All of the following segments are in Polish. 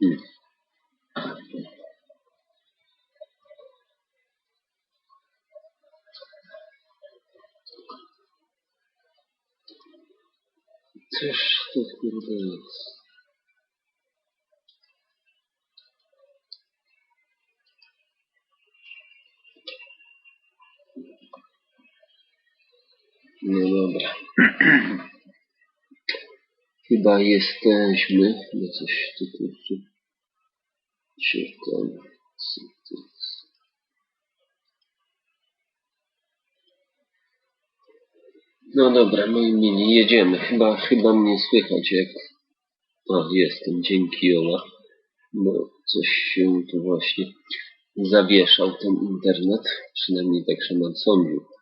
Hmm. Cóż to kurde jest? No. Chyba jesteśmy. No coś tu tu. Się jest? No dobra, moi mili, jedziemy. Chyba, chyba mnie słychać jak... A, jestem, dzięki Ola. Bo coś się tu właśnie zawieszał ten internet. Przynajmniej tak Szyman sądził.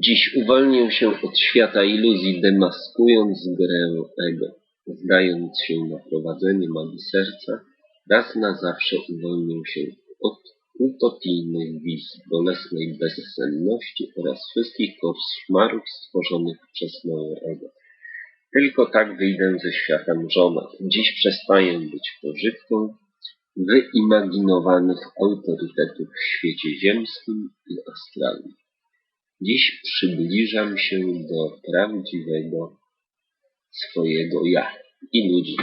Dziś uwolnię się od świata iluzji, demaskując grę ego. Zdając się na prowadzenie magii serca, raz na zawsze uwolnię się od utopijnych wizji, bolesnej bezsenności oraz wszystkich koszmarów stworzonych przez moje ego. Tylko tak wyjdę ze świata mrzona. Dziś przestaję być pożywką wyimaginowanych autorytetów w świecie ziemskim i astralnym. Dziś przybliżam się do prawdziwego swojego ja i ludzi.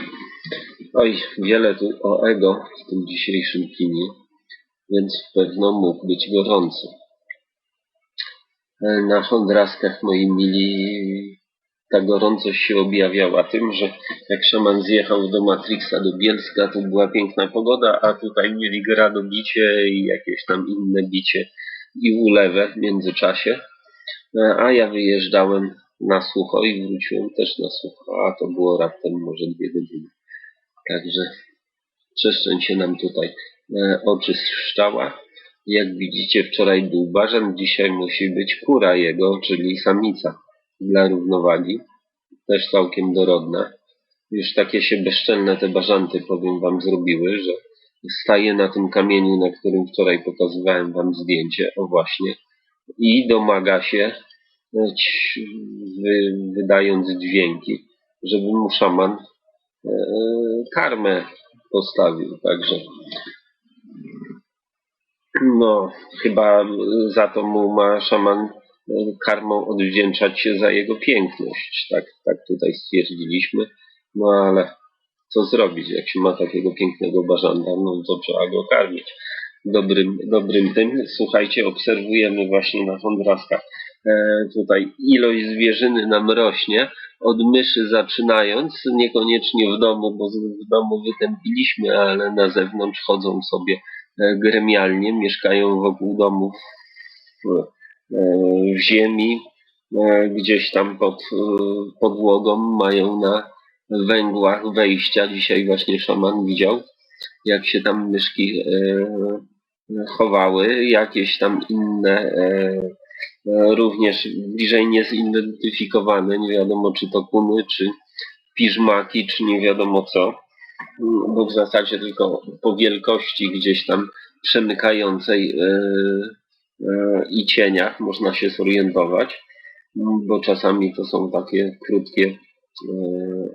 Oj, wiele tu o ego w tym dzisiejszym kinie, więc pewno mógł być gorący. Na chondraskach, moi mili, ta gorącość się objawiała tym, że jak szaman zjechał do Matrixa, do Bielska, to była piękna pogoda, a tutaj mieli grado bicie i jakieś tam inne bicie i ulewę w międzyczasie. E, A ja wyjeżdżałem na sucho i wróciłem też na sucho, a to było raptem może dwie godziny. Także przestrzeń się nam tutaj e, oczy szczała. Jak widzicie, wczoraj był bażan, dzisiaj musi być kura jego, czyli samica dla równowagi. Też całkiem dorodna. Już takie się bezczelne te bażanty, powiem wam, zrobiły, że staje na tym kamieniu, na którym wczoraj pokazywałem wam zdjęcie, o właśnie, i domaga się, wydając dźwięki, żeby mu szaman e, karmę postawił. Także no, chyba za to mu ma szaman e, karmą odwdzięczać się za jego piękność. Tak, tak tutaj stwierdziliśmy. No ale co zrobić, jak się ma takiego pięknego bażanta, no to trzeba go karmić. Dobrym, dobrym tym. Słuchajcie, obserwujemy właśnie na Hondraskach. E, tutaj ilość zwierzyny nam rośnie, od myszy zaczynając, niekoniecznie w domu, bo w domu wytępiliśmy, ale na zewnątrz chodzą sobie e, gremialnie, mieszkają wokół domów w, e, w ziemi, e, gdzieś tam pod podłogą mają na węgłach wejścia. Dzisiaj właśnie szaman widział, jak się tam myszki e, chowały, jakieś tam inne e, e, również bliżej niezidentyfikowane, nie wiadomo czy to kuny, czy piżmaki, czy nie wiadomo co, bo w zasadzie tylko po wielkości gdzieś tam przemykającej i cieniach można się zorientować, bo czasami to są takie krótkie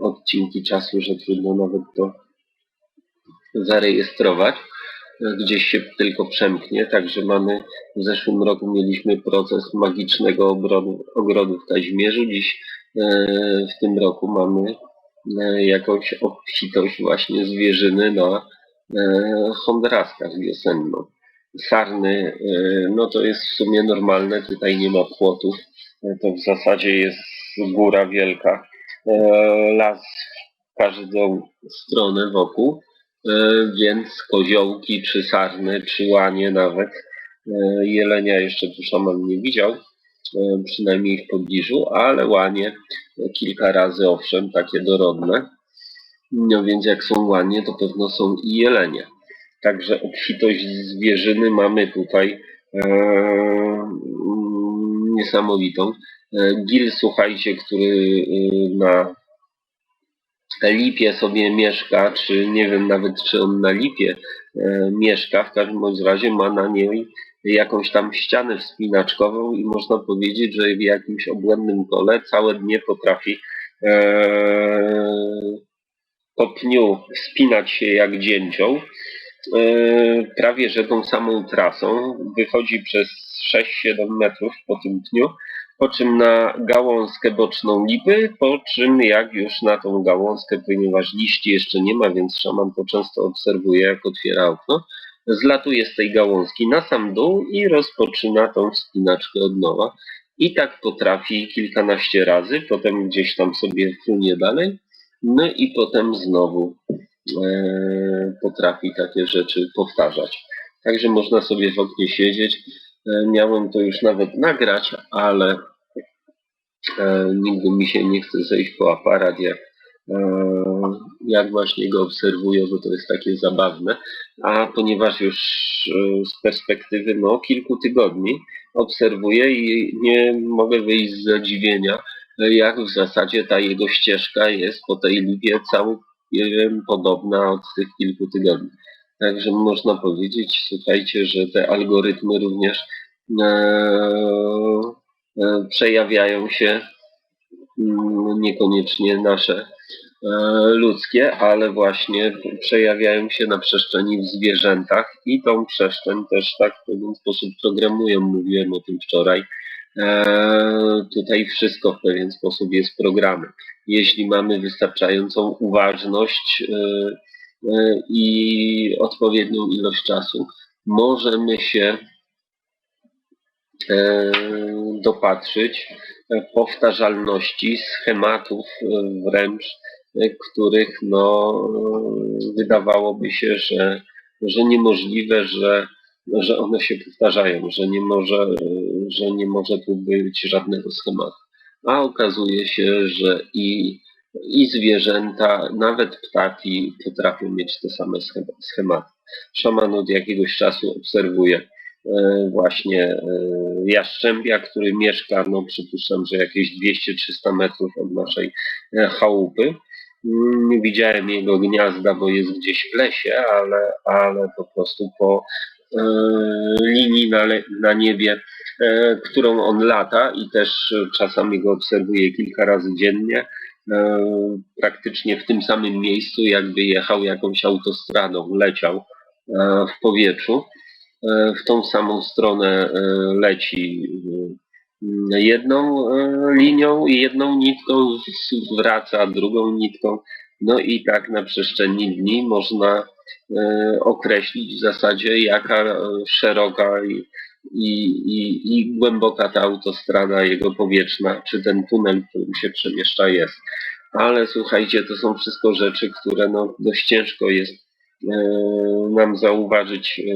odcinki czasu, że trudno nawet to zarejestrować. E, Gdzieś się tylko przemknie, także mamy w zeszłym roku mieliśmy proces magicznego ogrodu, ogrodu w Kazimierzu. Dziś e, w tym roku mamy e, jakąś obfitość właśnie zwierzyny na e, Hondraskach wiosenną. Sarny, e, no to jest w sumie normalne, tutaj nie ma płotów, E, to w zasadzie jest góra wielka, e, las w każdą stronę wokół, e, więc koziołki, czy sarny, czy łanie nawet, e, jelenia jeszcze tu szaman nie widział, e, przynajmniej w pobliżu, ale łanie e, kilka razy owszem, takie dorodne. No więc jak są łanie, to pewno są i jelenie. Także obfitość zwierzyny mamy tutaj e, niesamowitą. E, Gil, słuchajcie, który e, na Lipie sobie mieszka, czy nie wiem nawet czy on na Lipie e, mieszka, w każdym bądź razie ma na niej jakąś tam ścianę wspinaczkową i można powiedzieć, że w jakimś obłędnym kole całe dnie potrafi e, po pniu wspinać się jak dzięcioł, prawie że tą samą trasą, wychodzi przez 6-7 metrów po tym pniu, po czym na gałązkę boczną lipy, po czym jak już na tą gałązkę, ponieważ liści jeszcze nie ma, więc szaman to często obserwuje, jak otwiera okno, zlatuje z tej gałązki na sam dół i rozpoczyna tą wspinaczkę od nowa. I tak potrafi kilkanaście razy, potem gdzieś tam sobie frunie dalej, no i potem znowu e, potrafi takie rzeczy powtarzać. Także można sobie w oknie siedzieć. E, miałem to już nawet nagrać, ale e, nigdy mi się nie chce zejść po aparat, jak, e, jak właśnie go obserwuję, bo to jest takie zabawne. A ponieważ już z perspektywy no, kilku tygodni obserwuję i nie mogę wyjść z zadziwienia, jak w zasadzie ta jego ścieżka jest po tej lipie całkiem podobna od tych kilku tygodni. Także można powiedzieć, słuchajcie, że te algorytmy również e, e, przejawiają się mm, niekoniecznie nasze e, ludzkie, ale właśnie przejawiają się na przestrzeni w zwierzętach i tą przestrzeń też tak w pewien sposób programują. Mówiłem o tym wczoraj. Tutaj wszystko w pewien sposób jest programem. Jeśli mamy wystarczającą uważność i odpowiednią ilość czasu, możemy się e, dopatrzyć powtarzalności schematów e, wręcz, e, których no, wydawałoby się, że, że niemożliwe, że, że one się powtarzają, że nie, może, że nie może tu być żadnego schematu. A okazuje się, że i, i zwierzęta, nawet ptaki potrafią mieć te same schema- schematy. Szaman od jakiegoś czasu obserwuje e, właśnie e, jaszczębia, który mieszka, no przypuszczam, że jakieś 200-300 metrów od naszej e, chałupy. Mm, Nie widziałem jego gniazda, bo jest gdzieś w lesie, ale, ale po prostu po linii na, na niebie, którą on lata i też czasami go obserwuję kilka razy dziennie, praktycznie w tym samym miejscu, jakby jechał jakąś autostradą, leciał e, w powietrzu e, w tą samą stronę e, leci e, jedną e, linią i jedną nitką, wraca drugą nitką. No i tak na przestrzeni dni można e, określić w zasadzie jaka e, szeroka i, i, i, głęboka ta autostrada jego powietrzna, czy ten tunel, którym się przemieszcza jest. Ale słuchajcie, to są wszystko rzeczy, które no, dość ciężko jest e, nam zauważyć e,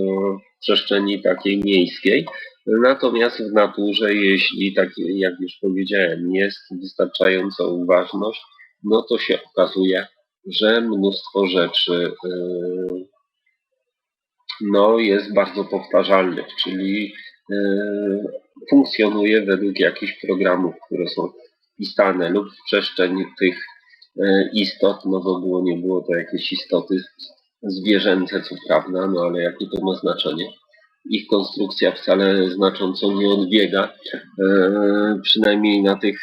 w przestrzeni takiej miejskiej. Natomiast w naturze, jeśli, tak jak już powiedziałem, jest wystarczająca uważność, no to się okazuje, że mnóstwo rzeczy e, no, jest bardzo powtarzalnych, czyli e, funkcjonuje według jakichś programów, które są wpisane lub w przestrzeń tych e, istot, no bo było nie było to jakieś istoty zwierzęce, co prawda, no ale jakie to ma znaczenie? Ich konstrukcja wcale znacząco nie odbiega, e, przynajmniej na tych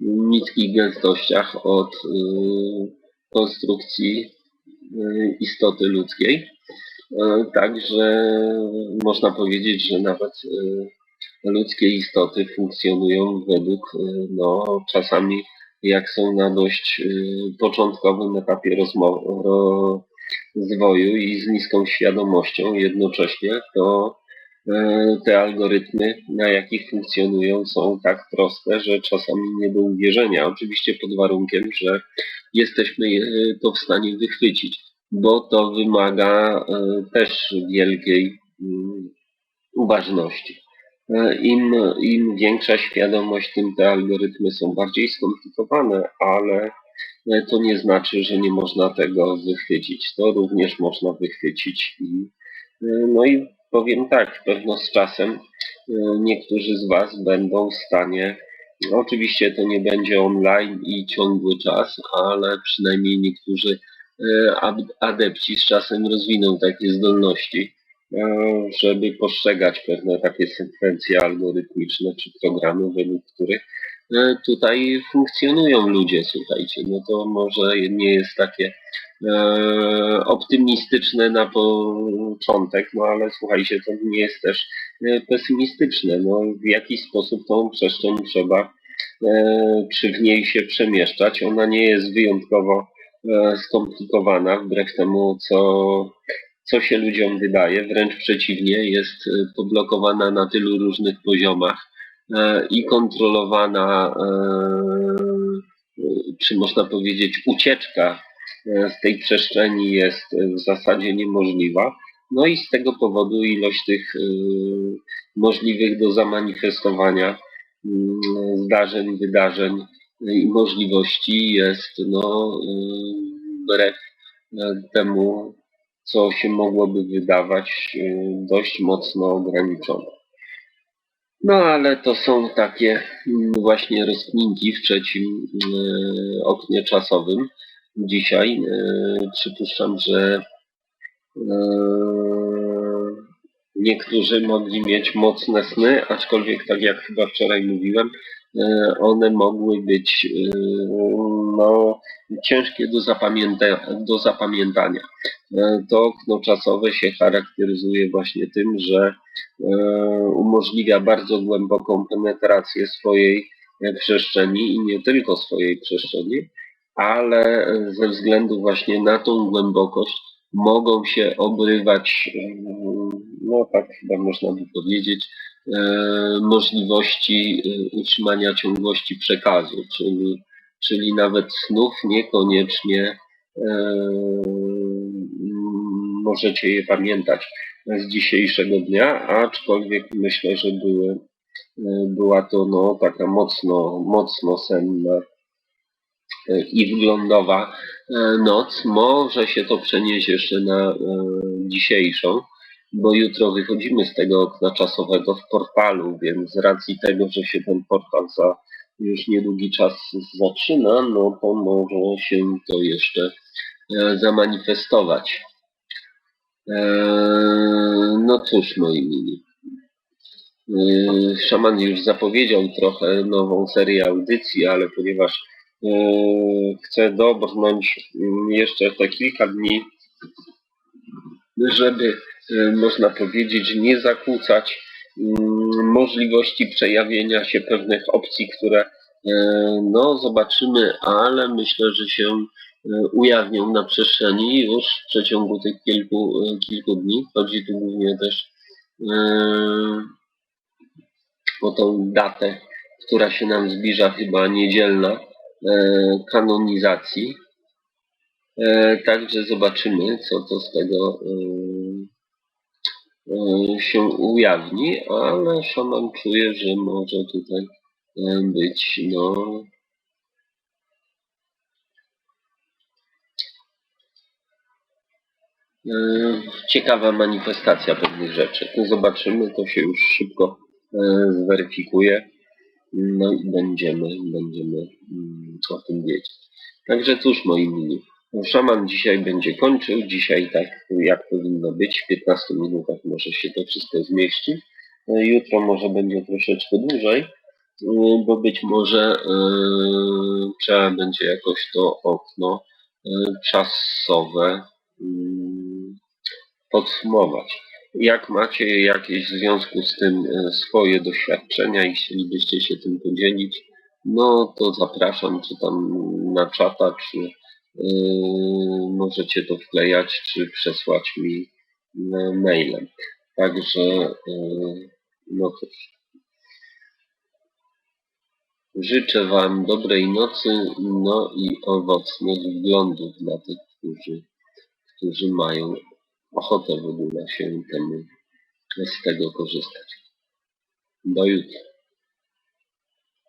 niskich gęstościach od konstrukcji istoty ludzkiej. E, Także można powiedzieć, że nawet e, ludzkie istoty funkcjonują według, e, no czasami jak są na dość początkowym etapie rozwoju i z niską świadomością jednocześnie, to te algorytmy, na jakich funkcjonują, są tak proste, że czasami nie do uwierzenia. Oczywiście pod warunkiem, że jesteśmy je- to w stanie wychwycić, bo to wymaga e, też wielkiej mm, uważności. E, Im, Im większa świadomość, tym te algorytmy są bardziej skomplikowane, ale e, to nie znaczy, że nie można tego wychwycić. To również można wychwycić i e, no i powiem tak, pewno z czasem e, niektórzy z Was będą w stanie, no oczywiście to nie będzie online i ciągły czas, ale przynajmniej niektórzy ad- adepci z czasem rozwiną takie zdolności, e, żeby postrzegać pewne takie sekwencje algorytmiczne czy programy, według których tutaj funkcjonują ludzie, słuchajcie. No to może nie jest takie optymistyczne na początek, no ale słuchajcie, to nie jest też e, pesymistyczne. No, w jakiś sposób tą przestrzeń trzeba e, czy w niej się przemieszczać. Ona nie jest wyjątkowo e, skomplikowana, wbrew temu, co, co się ludziom wydaje. Wręcz przeciwnie, jest e, poblokowana na tylu różnych poziomach e, i kontrolowana, e, czy można powiedzieć, ucieczka e, z tej przestrzeni jest e, w zasadzie niemożliwa. No i z tego powodu ilość tych e, możliwych do zamanifestowania mm, zdarzeń, wydarzeń i możliwości jest no, wbrew temu, co się mogłoby wydawać, dość mocno ograniczone. No ale to są takie mm, właśnie rozkminki w trzecim oknie czasowym. Dzisiaj y, przypuszczam, że y, niektórzy mogli mieć mocne sny, aczkolwiek tak jak chyba wczoraj mówiłem, e, one mogły być e, no, ciężkie do, zapamięta do zapamiętania. E, To okno czasowe się charakteryzuje właśnie tym, że e, umożliwia bardzo głęboką penetrację swojej e, przestrzeni i nie tylko swojej przestrzeni, ale ze względu właśnie na tą głębokość mogą się obrywać, mm, no tak chyba można by powiedzieć, e, możliwości e, utrzymania ciągłości przekazu, czyli, czyli nawet snów niekoniecznie e, możecie je pamiętać z dzisiejszego dnia, aczkolwiek myślę, że były, e, była to no, taka mocno, mocno senna e, i wglądowa e, noc. Może się to przenieść jeszcze na e, dzisiejszą, bo jutro wychodzimy z tego okna czasowego w portalu, więc z racji tego, że się ten portal za już niedługi czas zaczyna, no to może się to jeszcze e, zamanifestować. E, No cóż, moi mili. Szaman już zapowiedział trochę nową serię audycji, ale ponieważ chcę dobrnąć mm, jeszcze te kilka dni, żeby, yy, można powiedzieć, nie zakłócać mm, możliwości przejawienia się pewnych opcji, które yy, no zobaczymy, ale myślę, że się ujawnią na przestrzeni już w przeciągu tych kilku, kilku dni. Chodzi tu głównie też o tą datę, która się nam zbliża chyba niedzielna kanonizacji. E, Także zobaczymy, co to z tego e, e, się ujawni, ale szaman czuje, że może tutaj e, być no e, ciekawa manifestacja pewnych rzeczy. To zobaczymy, to się już szybko e, zweryfikuje. No będziemy, będziemy mm, o tym wiedzieć. Także cóż, moi mili, szaman dzisiaj będzie kończył. Dzisiaj tak jak powinno być, w 15 minutach może się to wszystko zmieści. E, Jutro może będzie troszeczkę dłużej, e, bo być może e, trzeba będzie jakoś to okno czasowe mm, podsumować. Jak macie jakieś w związku z tym e, swoje doświadczenia i chcielibyście się tym podzielić, no to zapraszam, czy tam na czata, czy e, możecie to wklejać, czy przesłać mi e, mailem. Także, e, no cóż. Życzę Wam dobrej nocy, no i owocnych wglądów dla tych, którzy, którzy mają ochotę w ogóle się temu z tego korzystać. Do jutra.